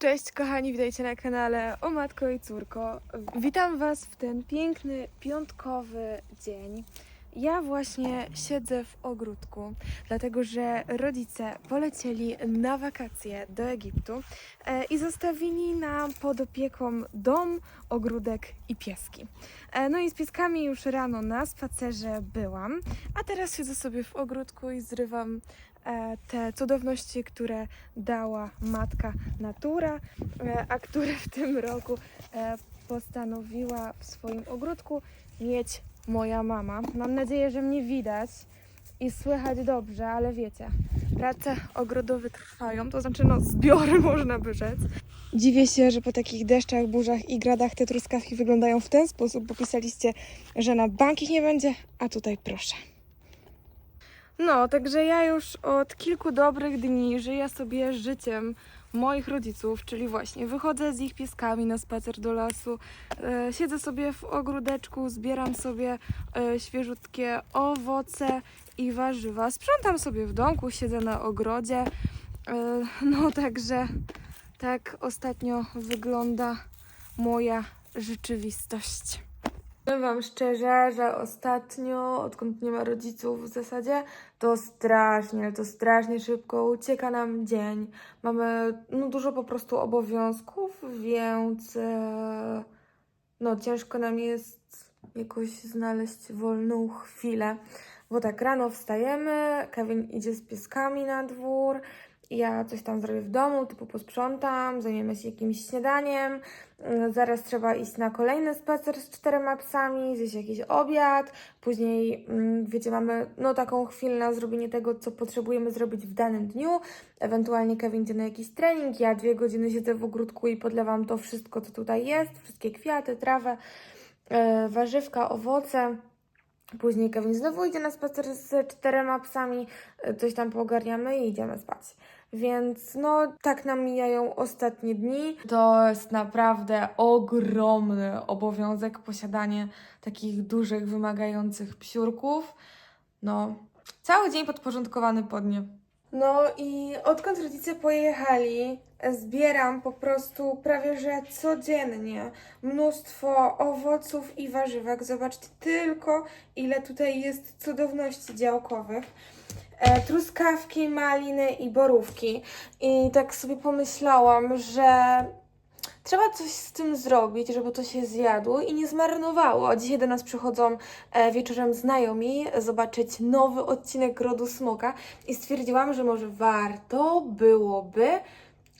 Cześć kochani, witajcie na kanale O Matko i Córko. Witam Was w ten piękny, piątkowy dzień. Ja właśnie siedzę w ogródku, dlatego że rodzice polecieli na wakacje do Egiptu e, i zostawili nam pod opieką dom, ogródek i pieski. E, no i z pieskami już rano na spacerze byłam, a teraz siedzę sobie w ogródku i zrywam e, te cudowności, które dała matka natura, a które w tym roku postanowiła w swoim ogródku mieć moja mama. Mam nadzieję, że mnie widać i słychać dobrze, ale wiecie, prace ogrodowe trwają, to znaczy no zbiory można by rzec. Dziwię się, że po takich deszczach, burzach i gradach te truskawki wyglądają w ten sposób, bo pisaliście, że na bank ich nie będzie, a tutaj proszę. No, także ja już od kilku dobrych dni żyję sobie życiem moich rodziców, czyli właśnie wychodzę z ich pieskami na spacer do lasu, e, siedzę sobie w ogródeczku, zbieram sobie e, świeżutkie owoce i warzywa, sprzątam sobie w domku, siedzę na ogrodzie. E, no, także tak ostatnio wygląda moja rzeczywistość. Powiem Wam szczerze, że ostatnio, odkąd nie ma rodziców w zasadzie, to strasznie, to strasznie szybko ucieka nam dzień. Mamy no, dużo po prostu obowiązków, więc e, no ciężko nam jest jakoś znaleźć wolną chwilę. Bo tak rano wstajemy, Kevin idzie z pieskami na dwór, ja coś tam zrobię w domu, typu posprzątam, zajmiemy się jakimś śniadaniem, Mm, Zaraz trzeba iść na kolejny spacer z czterema psami, zjeść jakiś obiad. Później, mm, wiecie, mamy no taką chwilę na zrobienie tego, co potrzebujemy zrobić w danym dniu. Ewentualnie Kevin idzie na jakiś trening, ja dwie godziny siedzę w ogródku i podlewam to wszystko, co tutaj jest, wszystkie kwiaty, trawę, e, warzywka, owoce. Później Kevin znowu idzie na spacer z czterema psami, e, coś tam poogarniamy i idziemy spać. Więc no, tak nam mijają ostatnie dni. To jest naprawdę ogromny obowiązek posiadanie takich dużych, wymagających psiurków. No, cały dzień podporządkowany pod nie. No i odkąd rodzice pojechali, zbieram po prostu prawie że codziennie mnóstwo owoców i warzywek. Zobaczcie tylko, ile tutaj jest cudowności działkowych truskawki, maliny i borówki. I tak sobie pomyślałam, że trzeba coś z tym zrobić, żeby to się zjadło i nie zmarnowało. Dzisiaj do nas przychodzą e, wieczorem znajomi zobaczyć nowy odcinek Rodu Smoka i stwierdziłam, że może warto byłoby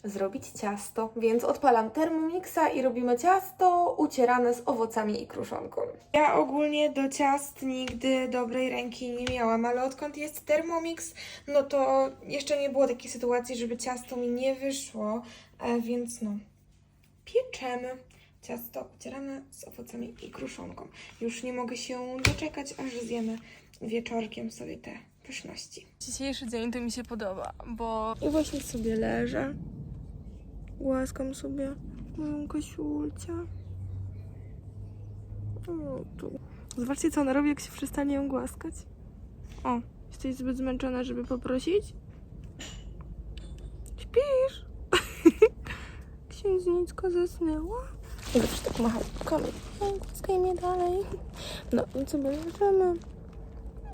zrobić ciasto, więc odpalam Thermomixa i robimy ciasto ucierane z owocami i kruszonką. Ja ogólnie do ciast nigdy dobrej ręki nie miałam, ale odkąd jest Thermomix, no to jeszcze nie było takiej sytuacji, żeby ciasto mi nie wyszło, e, więc no, pieczemy ciasto ucierane z owocami i kruszonką. Już nie mogę się doczekać, aż zjemy wieczorkiem sobie te pyszności. Dzisiejszy dzień to mi się podoba, bo... I właśnie sobie leżę. Głaskam sobie moją kosiulcia. O, tu. Zobaczcie, co ona robi, jak się przestanie ją głaskać. O, jesteś zbyt zmęczona, żeby poprosić? Śpisz? Księżniczka zasnęła? Zawsze tak macha łapkami. Ej, Głaskaj mnie dalej. No, i sobie leżymy.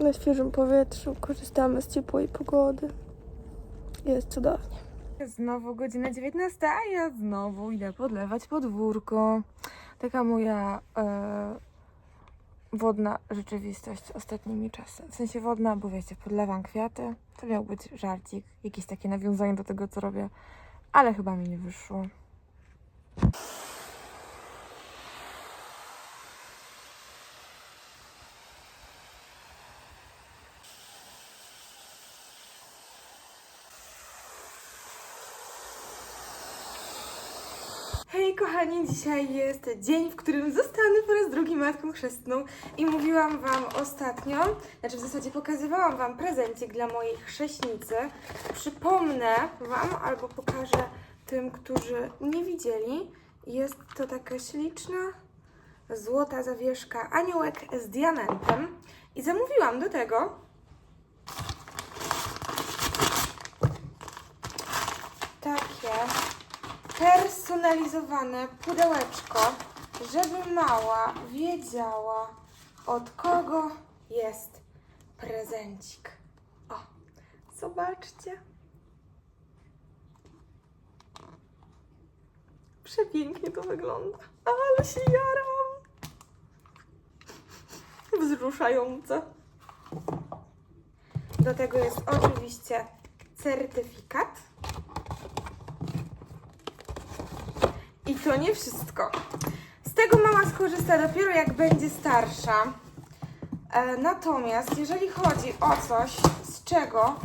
Na świeżym powietrzu korzystamy z ciepłej pogody. Jest cudownie. Znowu godzina 19, a ja znowu idę podlewać podwórko. Taka moja e, wodna rzeczywistość ostatnimi czasy. W sensie wodna, bo wiecie, podlewam kwiaty. To miał być żarcik, jakieś takie nawiązanie do tego, co robię, ale chyba mi nie wyszło. Kochani, dzisiaj jest dzień, w którym zostanę po raz drugi matką chrzestną i mówiłam Wam ostatnio, znaczy w zasadzie pokazywałam Wam prezencik dla mojej chrześnicy. Przypomnę Wam albo pokażę tym, którzy nie widzieli. Jest to taka śliczna, złota zawieszka aniołek z diamentem i zamówiłam do tego takie per spersonalizowane pudełeczko, żeby mała wiedziała, od kogo jest prezencik. O, zobaczcie. Przepięknie to wygląda. Ale się jaram. Wzruszające. Do tego jest oczywiście certyfikat. To nie wszystko. Z tego mama skorzysta dopiero jak będzie starsza. E, natomiast jeżeli chodzi o coś, z czego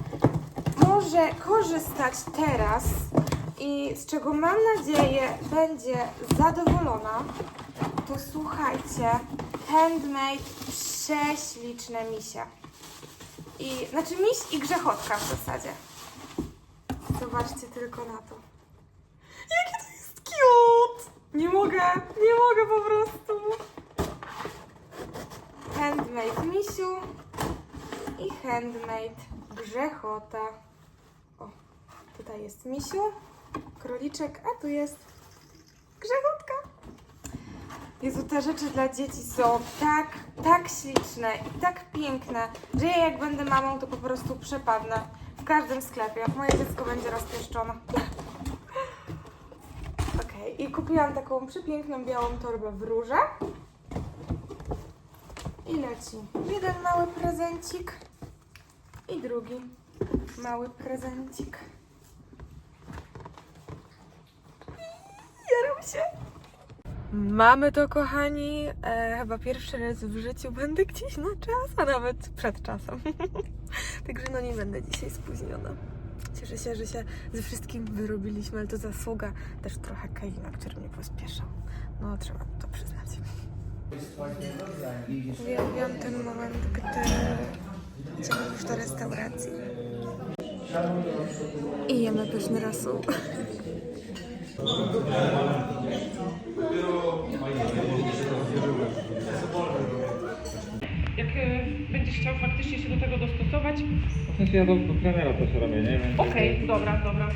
może korzystać teraz i z czego mam nadzieję będzie zadowolona, to słuchajcie, handmade prześliczne misie. I, znaczy miś i grzechotka w zasadzie. Zobaczcie tylko na to. Jakie to jest cute! Nie mogę, nie mogę po prostu. Handmade misiu i handmade grzechota. O, tutaj jest misiu, króliczek, a tu jest grzechotka. Jezu, te rzeczy dla dzieci są tak, tak śliczne i tak piękne, że ja jak będę mamą, to po prostu przepadnę w każdym sklepie. Moje dziecko będzie rozpieszczone. I kupiłam taką przepiękną białą torbę w róże. I leci jeden mały prezencik i drugi mały prezencik. Jaram się. Mamy to, kochani. E, chyba pierwszy raz w życiu będę gdzieś na czas, a nawet przed czasem. Także no nie będę dzisiaj spóźniona. Cieszę się, że się ze wszystkim wyrobiliśmy, ale to zasługa też trochę Kevina, który mnie pospieszał. No, trzeba to przyznać. Uwielbiam ten moment, gdy już do restauracji i jemy pyszny rosół. Jak e, będziesz chciał faktycznie się do tego dostosować. W sensie ja do, do trenera też robię, nie? Okej, dobra, dobra.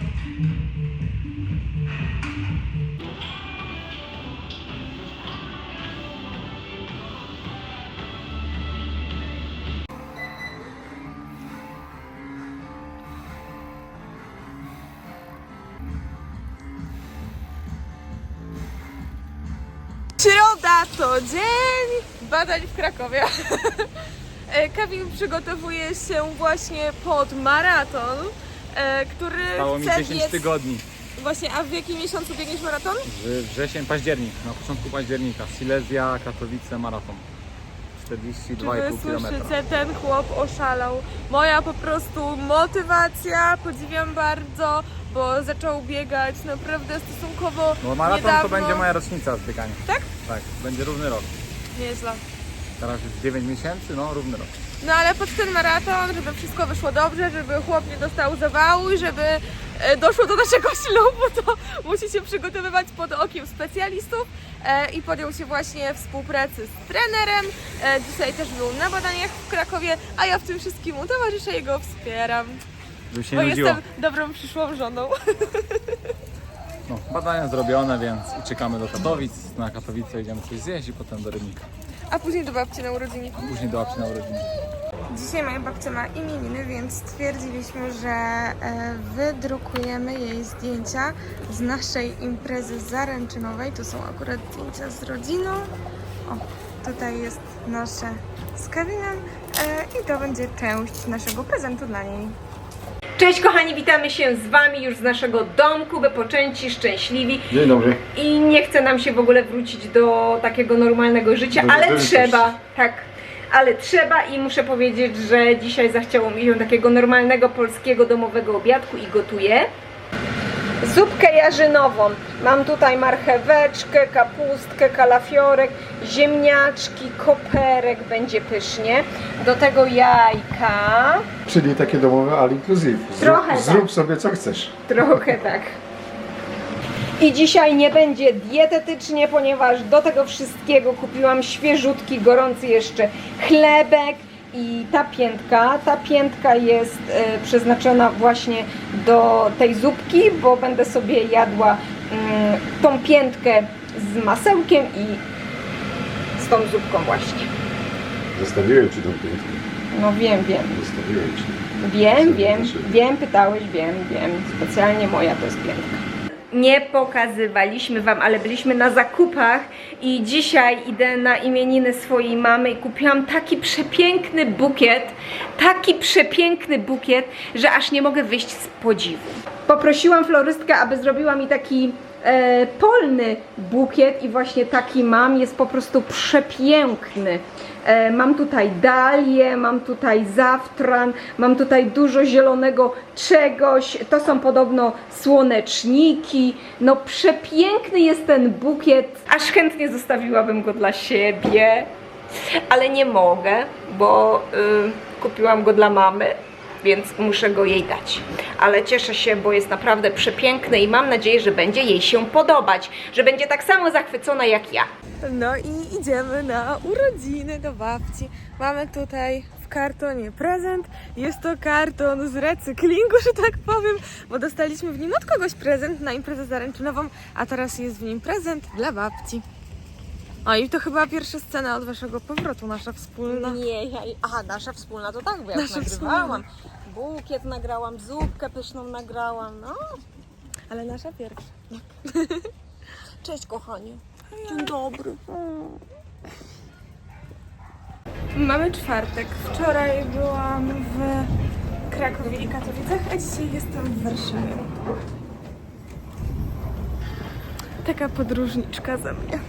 Badań w Krakowie. E, Kevin przygotowuje się właśnie pod maraton, e, który Stało mi chce 10 biec... tygodni. Właśnie, a w jakim miesiącu biegniesz maraton? W wrzesień, październik, na początku października. Silesia, Katowice, maraton. Czy wy 42,5 km. słyszycie, ten chłop oszalał. Moja po prostu motywacja, podziwiam bardzo, bo zaczął biegać naprawdę stosunkowo No maraton niedawno. to będzie moja rocznica z biegania. Tak? Tak, będzie równy rok. Nieźle. Teraz jest 9 miesięcy, no równy rok. No ale pod ten maraton, żeby wszystko wyszło dobrze, żeby chłop nie dostał zawału i żeby e, doszło do naszego ślubu, to musi się przygotowywać pod okiem specjalistów e, i podjął się właśnie współpracy z trenerem. E, dzisiaj też był na badaniach w Krakowie, a ja w tym wszystkim mu towarzyszę i go wspieram, Żeby się bo nie nudziło. jestem dobrą przyszłą żoną. No, badania zrobione, więc i czekamy do Katowic. Na Katowice idziemy coś zjeść i potem do Rybnika. A później do babci na urodziny. Później do łapci na urodziny. Dzisiaj moja babcia ma imieniny, więc stwierdziliśmy, że e, wydrukujemy jej zdjęcia z naszej imprezy zaręczynowej. Tu są akurat zdjęcia z rodziną. O, tutaj jest nasze z Kevinem e, i to będzie część naszego prezentu dla niej. Cześć kochani, witamy się z Wami już z naszego domku, wypoczęci, szczęśliwi Dzień dobry. i nie chce nam się w ogóle wrócić do takiego normalnego życia, ale trzeba, tak, ale trzeba i muszę powiedzieć, że dzisiaj zachciało mi się takiego normalnego polskiego domowego obiadku i gotuję. Zupkę jarzynową. Mam tutaj marcheweczkę, kapustkę, kalafiorek, ziemniaczki, koperek, będzie pysznie. Do tego jajka, Czyli takie domowe all inclusive. Zrób, Trochę tak. zrób sobie co chcesz. Trochę tak. I dzisiaj nie będzie dietetycznie, ponieważ do tego wszystkiego kupiłam świeżutki, gorący jeszcze chlebek i ta piętka. Ta piętka jest e, przeznaczona właśnie do tej zupki, bo będę sobie jadła mm, tą piętkę z masełkiem i z tą zupką właśnie. Zostawiłem ci tą piętkę. No wiem, wiem. Zostawiłem ci. Wiem, wiem, wiem, pytałeś, wiem, wiem. Specjalnie moja to jest piętka. Nie pokazywaliśmy Wam, ale byliśmy na zakupach i dzisiaj idę na imieniny swojej mamy i kupiłam taki przepiękny bukiet, taki przepiękny bukiet, że aż nie mogę wyjść z podziwu. Poprosiłam florystkę, aby zrobiła mi taki e, polny bukiet i właśnie taki mam, jest po prostu przepiękny. E, Mam tutaj dalię, mam tutaj zaftran, mam tutaj dużo zielonego czegoś. To są podobno słoneczniki. No przepiękny jest ten bukiet. Aż chętnie zostawiłabym go dla siebie, ale nie mogę, bo y, kupiłam go dla mamy. Więc muszę go jej dać. Ale cieszę się, bo jest naprawdę przepiękny i mam nadzieję, że będzie jej się podobać. Że będzie tak samo zachwycona jak ja. No i idziemy na urodziny do babci. Mamy tutaj w kartonie prezent. Jest to karton z recyklingu, że tak powiem, bo dostaliśmy w nim od kogoś prezent na imprezę zaręczynową, a teraz jest w nim prezent dla babci. O i to chyba pierwsza scena od waszego powrotu, nasza wspólna. Nie, ja, aha, nasza wspólna to tak, bo ja Nasza już nagrywałam. Bukiet nagrałam, zupkę pyszną nagrałam, no. Ale nasza pierwsza. Cześć kochanie. Dzień dobry. Mamy czwartek. Wczoraj byłam w Krakowie i Katowicach, a dzisiaj jestem w Warszawie. Taka podróżniczka ze mnie.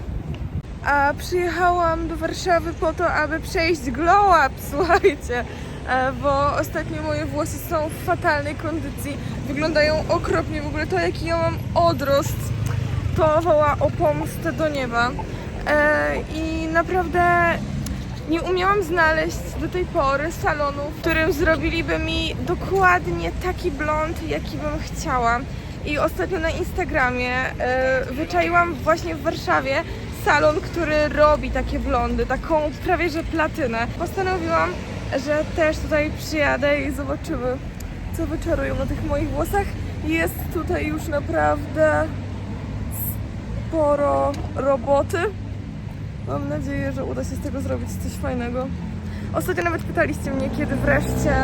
A przyjechałam do Warszawy po to, aby przejść glow up, słuchajcie. E, Bo ostatnio moje włosy są w fatalnej kondycji. Wyglądają okropnie. W ogóle to, jaki ja mam odrost, to woła o pomstę do nieba. E, I naprawdę nie umiałam znaleźć do tej pory salonu, w którym zrobiliby mi dokładnie taki blond, jaki bym chciała. I ostatnio na Instagramie e, wyczaiłam właśnie w Warszawie salon, który robi takie blondy, taką prawie że platynę. Postanowiłam, że też tutaj przyjadę i zobaczymy, co wyczarują na tych moich włosach. Jest tutaj już naprawdę sporo roboty. Mam nadzieję, że uda się z tego zrobić coś fajnego. Ostatnio nawet pytaliście mnie, kiedy wreszcie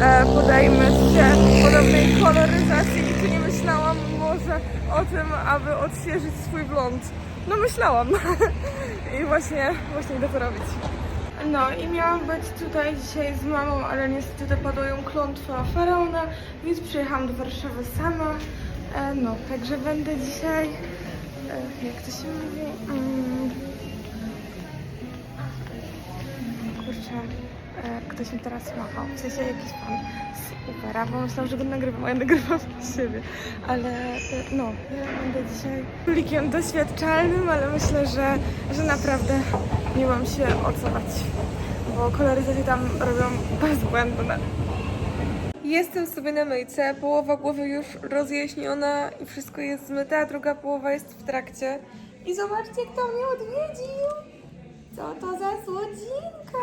e, podejmę się podobnej koloryzacji i czy nie myślałam może o tym, aby odświeżyć swój blond. No myślałam i właśnie, właśnie idę to robić. No i miałam być tutaj dzisiaj z mamą, ale niestety dopadła ją klątwa faraona, więc przyjechałam do Warszawy sama. E, no, także będę dzisiaj, e, jak to się mówi, mm, kurczę, ktoś mi teraz machał, w sensie jakiś pan z Ubera, bo myślałam, że go nagrywam, a ja nagrywam siebie, ale e, no, ja będę dzisiaj królikiem doświadczalnym, ale myślę, że, że naprawdę nie mam się o co bać, bo koloryzacje tam robią bezbłędne. Jestem sobie na myjce, połowa głowy już rozjaśniona i wszystko jest zmyte, a druga połowa jest w trakcie. I zobaczcie, kto mnie odwiedził! Co to za słodzinka?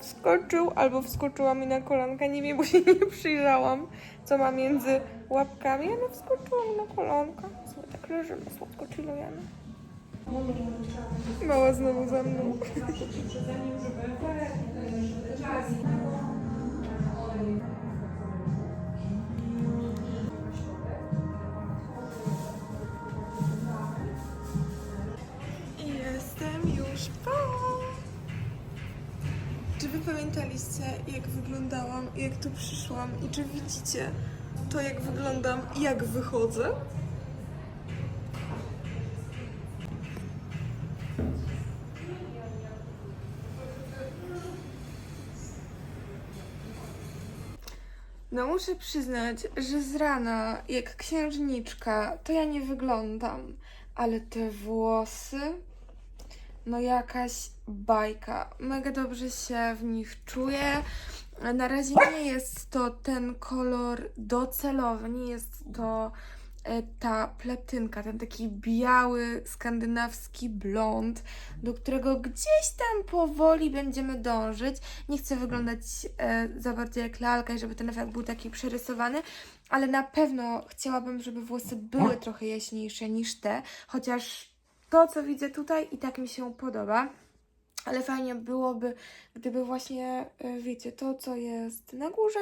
Wskoczył albo wskoczyła mi na kolanka, nie wiem, bo się nie przyjrzałam, co ma między łapkami, ale wskoczyła mi na kolanka. Sobie tak leżymy, słodko chillujemy. Mała znowu za mną. Czy wy pamiętaliście, jak wyglądałam, jak tu przyszłam i czy widzicie to, jak wyglądam i jak wychodzę? No muszę przyznać, że z rana, jak księżniczka, to ja nie wyglądam, ale te włosy, no jakaś bajka. Mega dobrze się w nich czuję. Na razie nie jest to ten kolor docelowy, nie jest to e, ta pletynka, ten taki biały, skandynawski blond, do którego gdzieś tam powoli będziemy dążyć. Nie chcę wyglądać e, za bardzo jak lalka i żeby ten efekt był taki przerysowany, ale na pewno chciałabym, żeby włosy były trochę jaśniejsze niż te, chociaż to, co widzę tutaj i tak mi się podoba. Ale fajnie byłoby, gdyby właśnie, e, wiecie, to, co jest na górze,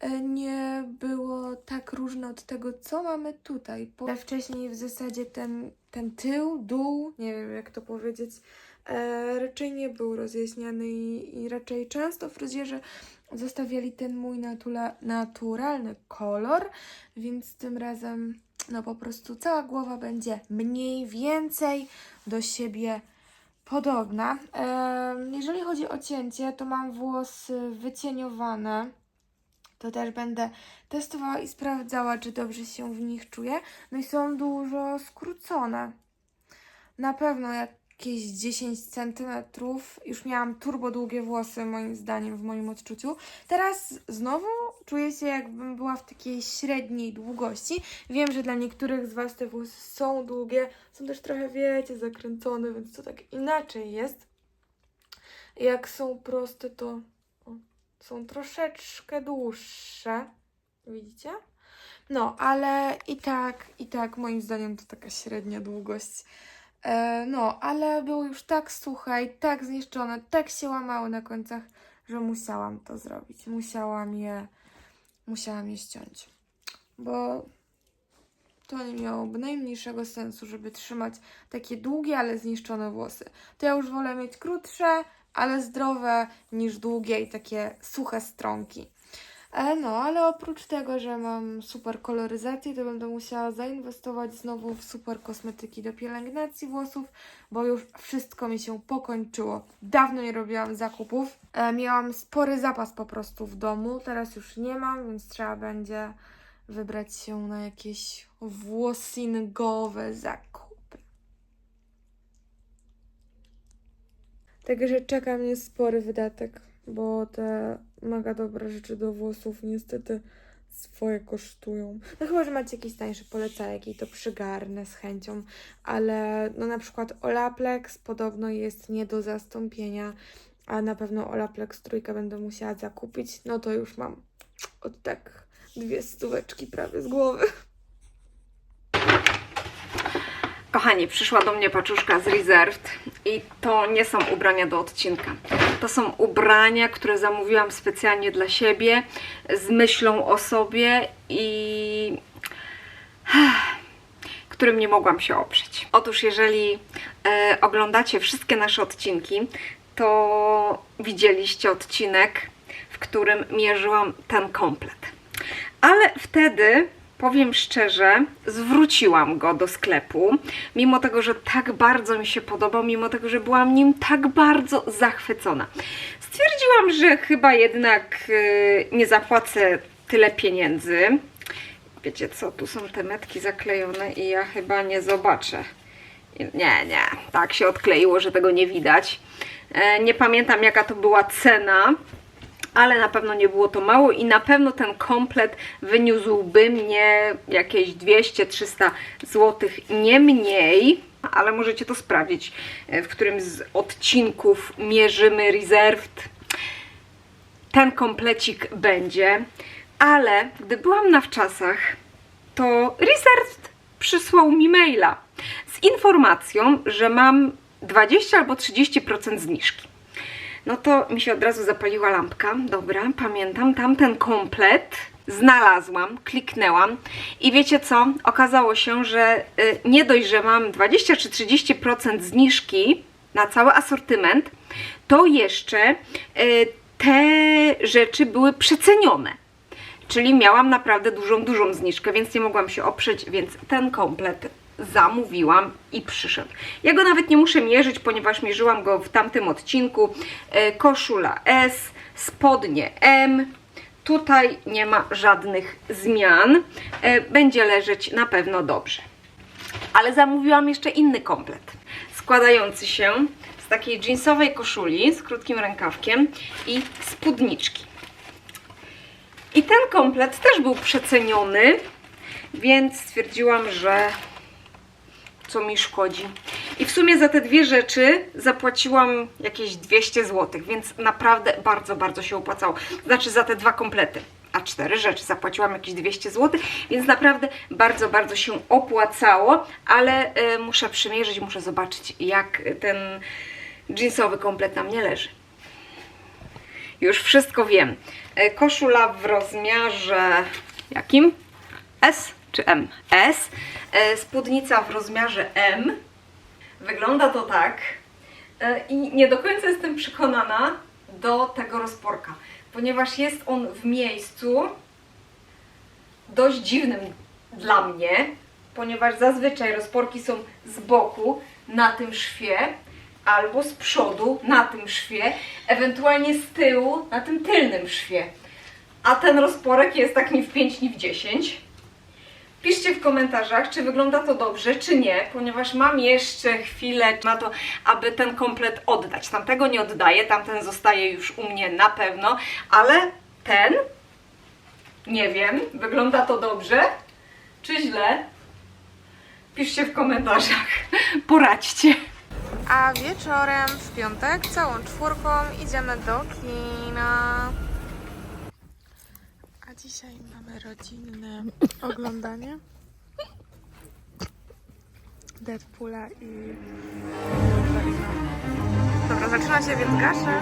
e, nie było tak różne od tego, co mamy tutaj. Bo wcześniej w zasadzie ten, ten tył, dół, nie wiem jak to powiedzieć, raczej nie był rozjaśniany i, i raczej często fryzjerzy zostawiali ten mój natula, naturalny kolor, więc tym razem no po prostu cała głowa będzie mniej więcej do siebie podobna. Em, jeżeli chodzi o cięcie, to mam włosy wycieniowane. To też będę testowała i sprawdzała, czy dobrze się w nich czuję. No i są dużo skrócone. Na pewno jakieś 10 centymetrów. Już miałam turbo długie włosy, moim zdaniem, w moim odczuciu. Teraz znowu czuję się, jakbym była w takiej średniej długości. Wiem, że dla niektórych z Was te włosy są długie, są też trochę, wiecie, zakręcone, więc to tak inaczej jest. Jak są proste, to są troszeczkę dłuższe. Widzicie? No, ale i tak, i tak, moim zdaniem to taka średnia długość. E, no, ale były już tak suche i tak zniszczone, tak się łamały na końcach, że musiałam to zrobić. Musiałam je, musiałam je ściąć. Bo to nie miałoby najmniejszego sensu, żeby trzymać takie długie, ale zniszczone włosy. To ja już wolę mieć krótsze, ale zdrowe, niż długie i takie suche stronki. E, no, ale oprócz tego, że mam super koloryzację, to będę musiała zainwestować znowu w super kosmetyki do pielęgnacji włosów, bo już wszystko mi się pokończyło. Dawno nie robiłam zakupów. E, miałam spory zapas po prostu w domu, teraz już nie mam, więc trzeba będzie wybrać się na jakieś włosingowe zakupy. Także czeka mnie spory wydatek, bo te mega dobre rzeczy do włosów niestety swoje kosztują. No chyba, że macie jakieś tańsze polecajek to przygarnę z chęcią, ale no na przykład Olaplex podobno jest nie do zastąpienia, a na pewno Olaplex trójkę będę musiała zakupić, no to już mam od tak dwie stóweczki prawie z głowy. Kochani, przyszła do mnie paczuszka z Reserved i to nie są ubrania do odcinka. To są ubrania, które zamówiłam specjalnie dla siebie, z myślą o sobie i którym nie mogłam się oprzeć. Otóż, jeżeli e, oglądacie wszystkie nasze odcinki, to widzieliście odcinek, w którym mierzyłam ten komplet. Ale wtedy, powiem szczerze, zwróciłam go do sklepu, mimo tego, że tak bardzo mi się podobał, mimo tego, że byłam nim tak bardzo zachwycona. Stwierdziłam, że chyba jednak y, nie zapłacę tyle pieniędzy. Wiecie co, tu są te metki zaklejone i ja chyba nie zobaczę. Nie, nie, tak się odkleiło, że tego nie widać. E, Nie pamiętam jaka to była cena, ale na pewno nie było to mało i na pewno ten komplet wyniósłby mnie jakieś 200-300 zł, nie mniej. Ale możecie to sprawdzić, e, w którym z odcinków mierzymy Reserved. Ten komplecik będzie, ale gdy byłam na wczasach, to Reserved przysłał mi maila z informacją, że mam 20 albo 30% zniżki. No to mi się od razu zapaliła lampka. Dobra, pamiętam, tamten komplet znalazłam, kliknęłam i wiecie co? Okazało się, że y, nie dość, że mam 20 czy 30% zniżki na cały asortyment, to jeszcze y, te rzeczy były przecenione. Czyli miałam naprawdę dużą, dużą zniżkę, więc nie mogłam się oprzeć, więc ten komplet zamówiłam i przyszedł. Ja go nawet nie muszę mierzyć, ponieważ mierzyłam go w tamtym odcinku. E, Koszula S, spodnie M. Tutaj nie ma żadnych zmian. E, Będzie leżeć na pewno dobrze. Ale zamówiłam jeszcze inny komplet, składający się z takiej jeansowej koszuli z krótkim rękawkiem i spódniczki. I ten komplet też był przeceniony, więc stwierdziłam, że co mi szkodzi. I w sumie za te dwie rzeczy zapłaciłam jakieś 200 zł, więc naprawdę bardzo, bardzo się opłacało. Znaczy za te dwa komplety. A cztery rzeczy zapłaciłam jakieś 200 zł, więc naprawdę bardzo, bardzo się opłacało, ale y, muszę przymierzyć, muszę zobaczyć, jak ten jeansowy komplet na mnie leży. Już wszystko wiem. E, Koszula w rozmiarze jakim? S czy M? S. E, Spódnica w rozmiarze M. Wygląda to tak. E, I nie do końca jestem przekonana do tego rozporka, ponieważ jest on w miejscu dość dziwnym dla mnie, ponieważ zazwyczaj rozporki są z boku na tym szwie, albo z przodu na tym szwie, ewentualnie z tyłu na tym tylnym szwie. A ten rozporek jest tak ni w 5, ni w 10. Piszcie w komentarzach, czy wygląda to dobrze, czy nie, ponieważ mam jeszcze chwilę na to, aby ten komplet oddać. Tamtego nie oddaję, tamten zostaje już u mnie na pewno, ale ten, nie wiem, wygląda to dobrze, czy źle? Piszcie w komentarzach, poradźcie. A wieczorem w piątek całą czwórką idziemy do kina. A dzisiaj rodzinne oglądanie Deadpoola i. Dobra, zaczyna się więc gaszę.